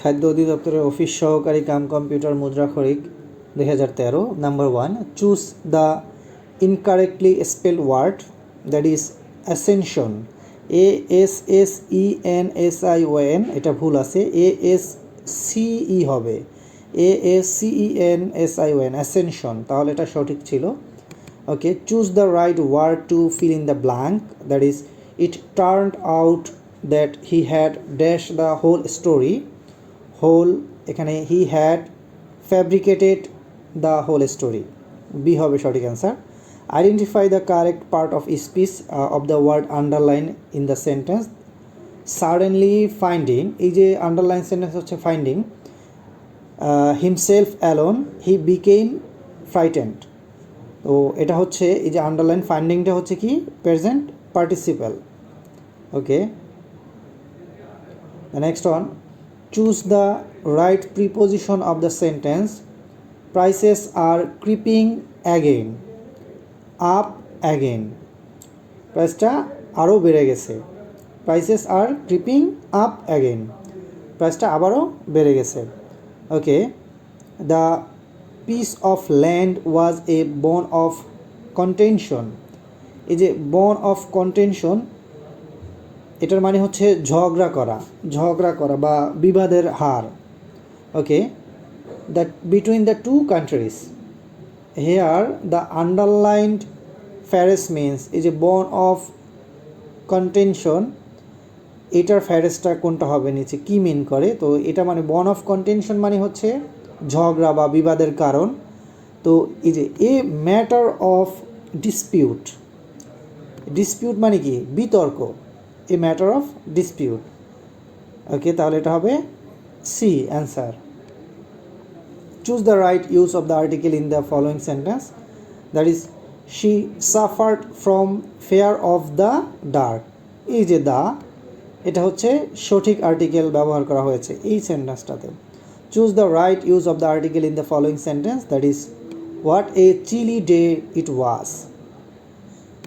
খাদ্য অধিদপ্তরের অফিস সহকারী কাম কম্পিউটার মুদ্রা খরিক দুই হাজার তেরো number one choose the incorrectly spell word that is ascension A S S E N S I O N এটা ভুল আছে এ এস সিই হবে A S C E N S I O N ascension তাহলে এটা সঠিক ছিল। Okay choose the right word to fill in the blank that is it turned out that he had dashed the whole story whole, এখানে he had fabricated the whole story B হবে সঠিক answer identify the correct part of speech of the word underline in the sentence suddenly finding এই যে underline sentence হচ্ছে finding himself alone he became frightened তো এটা হচ্ছে, এই যে আন্ডারলাইন ফাইন্ডিংটা হচ্ছে কি? Present participle okay next one. Choose the right preposition of the sentence prices are creeping again up again প্রাইসটা আরও বেড়ে গেছে। Prices are creeping up again প্রাইসটা আবারও বেড়ে গেছে। Okay, the piece of land was a bone of contention. এই যে বন অফ কন্টেনশন এটার মানে হচ্ছে ঝগড়া করা ঝগড়া করা বা বিবাদের হার। Okay that between the two countries here the underlined phrase means এই যে বন অফ কন্টেনশন এটার ফ্যারেসটা কোনটা হবে নিচে, কি মিন করে? তো এটা মানে বন অফ কন্টেনশন মানে হচ্ছে ঝগড়া বা বিবাদের কারণ। তো এই যে a matter of dispute dispute মানে কি? বিতর্ক। A matter of dispute okay তাহলে এটা হবে C answer choose the right use of the article in the following sentence that is she suffered from fear of the dark এই যে দা এটা হচ্ছে সঠিক আর্টিকেল ব্যবহার করা হয়েছে এই সেন্টেন্সটাতে choose the right use of the article in the following sentence that is what a chilly day it was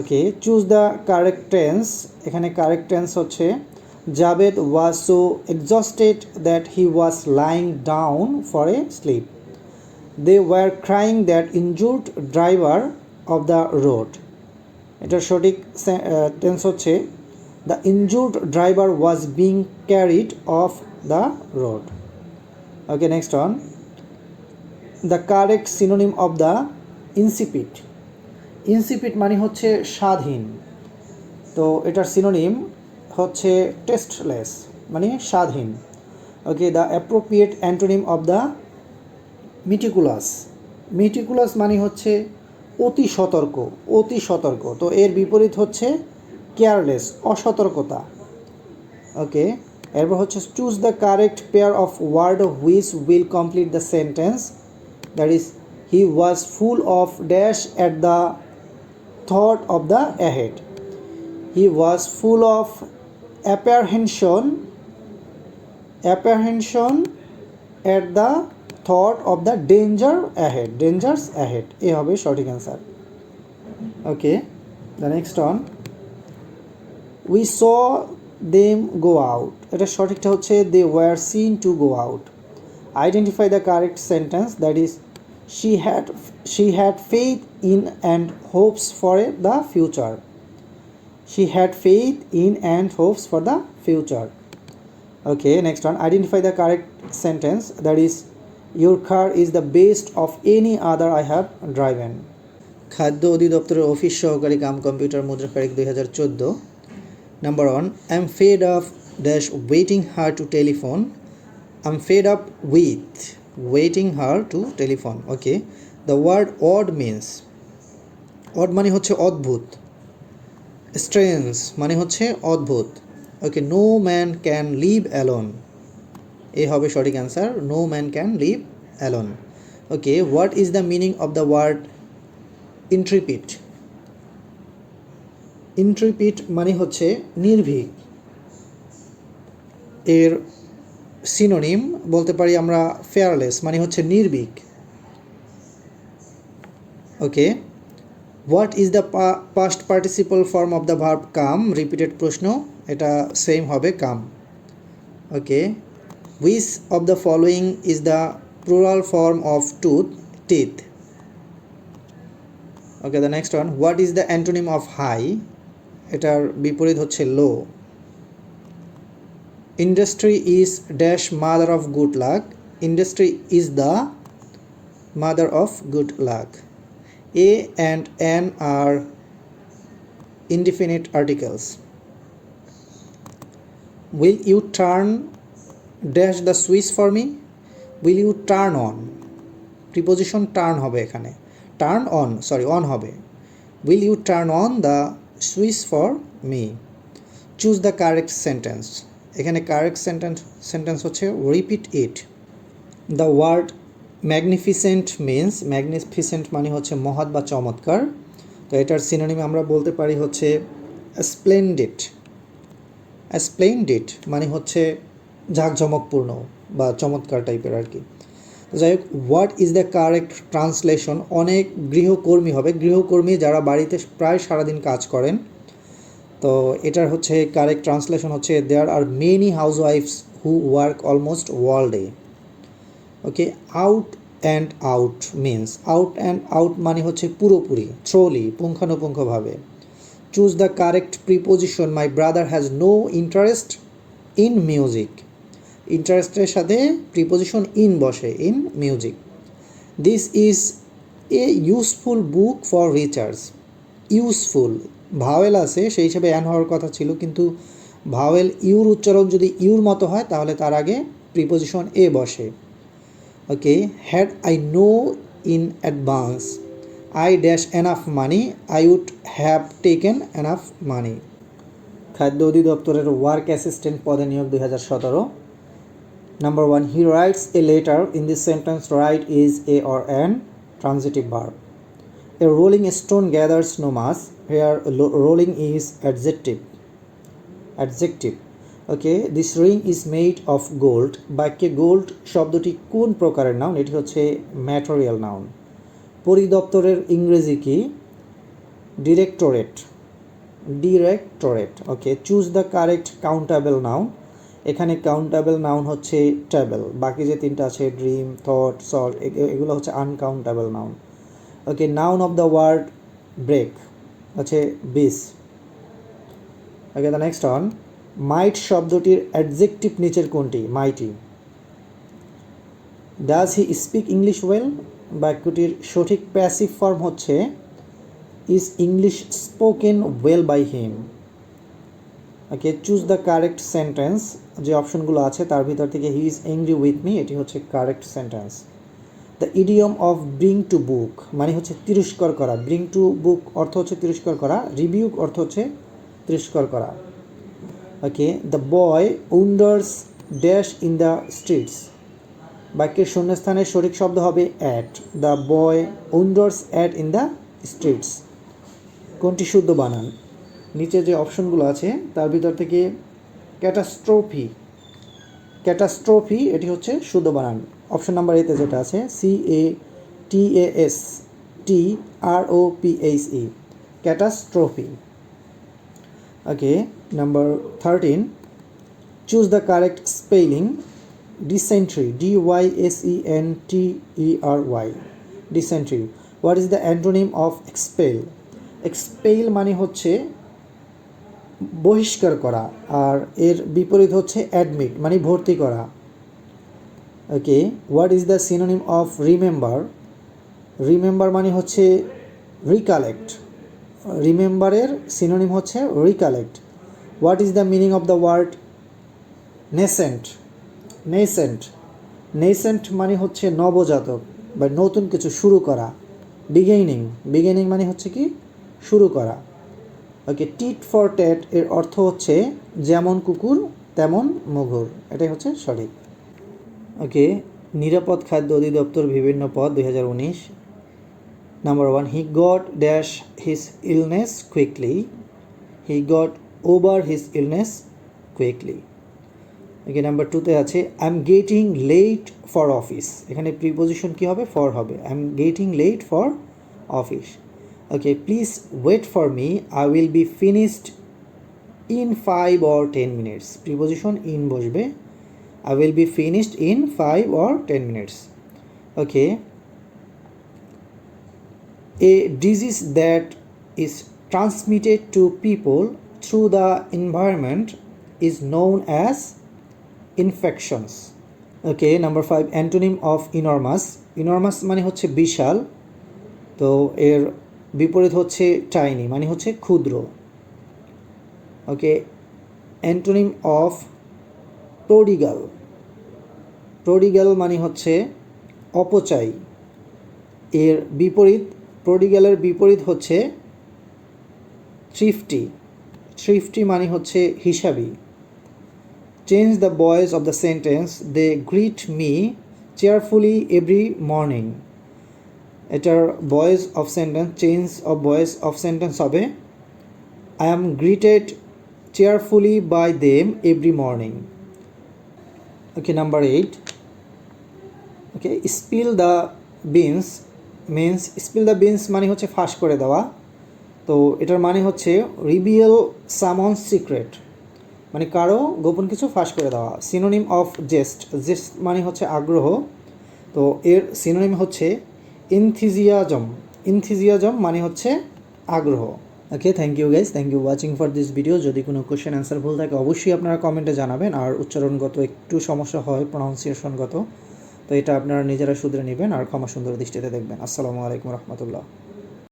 okay choose the correct tense এখানে কারেক্ট টেন্স হচ্ছে, Javed was so exhausted that he was lying down for a sleep they were crying that injured driver off the road এটার সঠিক tense হচ্ছে the injured driver was being carried off the road okay next one the correct synonym of the insipid insipid মানে হচ্ছে স্বাধীন। তো এটার synonym হচ্ছে tasteless মানে স্বাধীন। Okay the appropriate antonym of the meticulous meticulous মানে হচ্ছে অতি সতর্ক অতি সতর্ক। তো এর বিপরীত হচ্ছে কেয়ারলেস অসতর্কতা। ওকে এরপর হচ্ছে choose the correct pair of word which will complete the sentence that is he was full of dash at the thought of the ahead. He was full of apprehension, apprehension at the thought of the danger ahead, dangers ahead. A হবে সঠিক answer okay the next one we saw them go out এটা সঠিকটা হচ্ছে they were seen to go out identify the correct sentence that is she had she had faith in and hopes for the future she had faith in and hopes for the future okay next one identify the correct sentence that is your car is the best of any other i have driven খাদ্য অধিদপ্তরের office সহকারী cum computer মুদ্রা তারিখ দুই হাজার চোদ্দ number one I am fed of dash waiting her to telephone I am fed up with waiting her to telephone okay the word odd means odd মানে হচ্ছে অদ্ভুত স্ট্রেন্স মানে হচ্ছে অদ্ভুত okay no man can live alone A হবে সঠিক answer no man can live alone okay what is the meaning of the word intrepid intrepid মানে হচ্ছে নির্ভীক, এর সিনোনিম বলতে পারি আমরা ফেয়ারলেস মানে হচ্ছে নির্ভীক। Okay what is the past participle form of the verb come repeated প্রশ্ন, এটা সেম হবে come okay which of the following is the plural form of tooth teeth okay the next one what is the antonym of high এটার বিপরীত হচ্ছে low industry is dash mother of good luck industry is the mother of good luck A and an are indefinite articles. Will you turn dash the switch for me? Will you turn on? Preposition turn হবে এখানে। Turn on sorry on হবে। Will you turn on the switch for me choose the correct sentence এখানে correct sentence sentence হচ্ছে repeat it the word magnificent means magnificent মানে হচ্ছে মহৎ বা চমৎকার। তো এটার সিনোনিম আমরা বলতে পারি হচ্ছে স্প্লেন্ডিড স্প্লেন্ডিড মানে হচ্ছে ঝাঁকঝমকপূর্ণ বা চমৎকার টাইপের আর কি যাই হোক what is the correct translation অনেক গৃহকর্মী হবে। গৃহকর্মী যারা বাড়িতে প্রায় সারাদিন কাজ করেন তো এটার হচ্ছে কারেক্ট ট্রান্সলেশন হচ্ছে there are many house wife's who work almost world day okay out and out means out and out মানে হচ্ছে পুরোপুরি থ্রোলি পুঙ্খানুপুঙ্খভাবে। Choose the correct preposition my brother has no interest in music ইন্টারেস্টের সাথে preposition in বসে in music this is a useful book for research useful vowel আছে, সেই হিসেবে অ্যান হওয়ার কথা ছিল, কিন্তু ভাওয়েল ইউর উচ্চারণ যদি ইউর মতো হয়, তাহলে তার আগে প্রিপোজিশন এ বসে। okay had i know in advance, i dash enough money, i would have taken enough মানি খাদ্য অধিদপ্তরের ওয়ার্ক অ্যাসিস্ট্যান্ট পদে নিয়োগ দুই হাজার সতেরো। Number one he writes a letter in this sentence write is a or an transitive verb a rolling stone gathers no hair rolling is adjective adjective okay this ring is made of gold বাক্যে gold শব্দটি কোন প্রকারের noun এটি হচ্ছে material noun পরিদপ্তরের ইংরেজি কি? Directorate directorate okay choose the correct countable noun এখানে কাউন্টেবল নাউন হচ্ছে টেবল বাকি যে তিনটা আছে ড্রিম থট সল্ট এগুলো হচ্ছে uncountable noun okay noun of the word break হচ্ছে বিস okay the next one might শব্দটির অ্যাডজেক্টিভ নিচের কোনটি? Mighty does he speak English well বাক্যটির সঠিক প্যাসিভ ফর্ম হচ্ছে is English spoken well by him okay choose the correct sentence যে অপশনগুলো আছে, তার ভিতর থেকে he is angry with me এটি হচ্ছে correct sentence the idiom of bring to book মানে হচ্ছে তিরস্কার করা। ব্রিং টু বুক অর্থ হচ্ছে তিরস্কার করা। রিভিউ অর্থ হচ্ছে তিরস্কার করা। Okay the boy wanders dash in the streets বাক্যের শূন্যস্থানের সঠিক শব্দ হবে at the boy wanders at in the streets কোনটি শুদ্ধ বানান? নিচে যে অপশনগুলো আছে, তার ভিতর থেকে ক্যাটাস্ট্রোফি ক্যাটাস্ট্রোফি এটি হচ্ছে শুদ্ধ বানান। অপশন নাম্বার এতে যেটা আছে C A T A S T R O P H E catastrophe Okay, number 13. Choose the correct spelling. Dysentery. D Y S E N T E R Y. Dysentery. What is the antonym of expel? Expel মানে হচ্ছে বহিষ্কার করা আর এর বিপরীত হচ্ছে admit মানে ভর্তি করা okay what is the synonym of remember remember মানে হচ্ছে রিকালেক্ট রিমেম্বারের সিনোনিম হচ্ছে recollect what is the meaning of the word nascent nascent nascent মানে হচ্ছে নবজাতক বা নতুন কিছু শুরু করা বিগেইনিং বিগেনিং মানে হচ্ছে কি? শুরু করা। ওকে টিট ফর টেট এর অর্থ হচ্ছে যেমন কুকুর, তেমন মঘুর এটাই হচ্ছে সঠিক। ওকে নিরাপদ খাদ্য অধিদপ্তর বিভিন্ন পদ দুই Number one, he got dash his illness quickly. He got over his illness quickly. Okay number টুতে আছে I am getting late for office এখানে প্রিপোজিশন কী হবে? ফর হবে। I am getting late for office okay please wait for me I will be finished in five or ten minutes preposition in বসবে। I will be finished in 5 or 10 minutes. Okay. A disease that is transmitted to people through the environment is known as infections. Okay number five antonym of enormous enormous মানে হচ্ছে বিশাল তো এর বিপরীত হচ্ছে tiny মানে হচ্ছে ক্ষুদ্র ওকে অ্যান্টোনিম অফ প্রোডিগাল প্রডিগ্যাল মানে হচ্ছে অপচয়। এর বিপরীত, প্রডিগ্যালের বিপরীত হচ্ছে থ্রিফটি থ্রিফটি মানে হচ্ছে হিসাবি। Change the voice of the sentence they greet me cheerfully every morning এটার voice of sentence change of voice of sentence হবে I am greeted cheerfully by them every morning okay number eight okay spill the beans means spill the beans মানে হচ্ছে ফাঁস করে দেওয়া। তো এটার মানে হচ্ছে রিবিয়েল সামন সিক্রেট মানে কারও গোপন কিছু ফাঁস করে দেওয়া। সিনোনিম অফ জেস্ট জেস্ট মানে হচ্ছে আগ্রহ। তো এর সিনোনিম হচ্ছে ইনথিজিয়াজম ইনথিজিয়াজম মানে হচ্ছে আগ্রহ। Okay thank you guys thank you watching for this video যদি কোনো কোয়েশ্চেন অ্যান্সার ভুল থাকে, অবশ্যই আপনারা কমেন্টে জানাবেন। আর উচ্চারণগত একটু সমস্যা হয় প্রনাউন্সিয়েশনগত তো এটা আপনারা নিজেরা শুধরে নেবেন আর ক্ষমা সুন্দর দৃষ্টিতে দেখবেন। আসসালামু আলাইকুম রহমতুল্লাহ।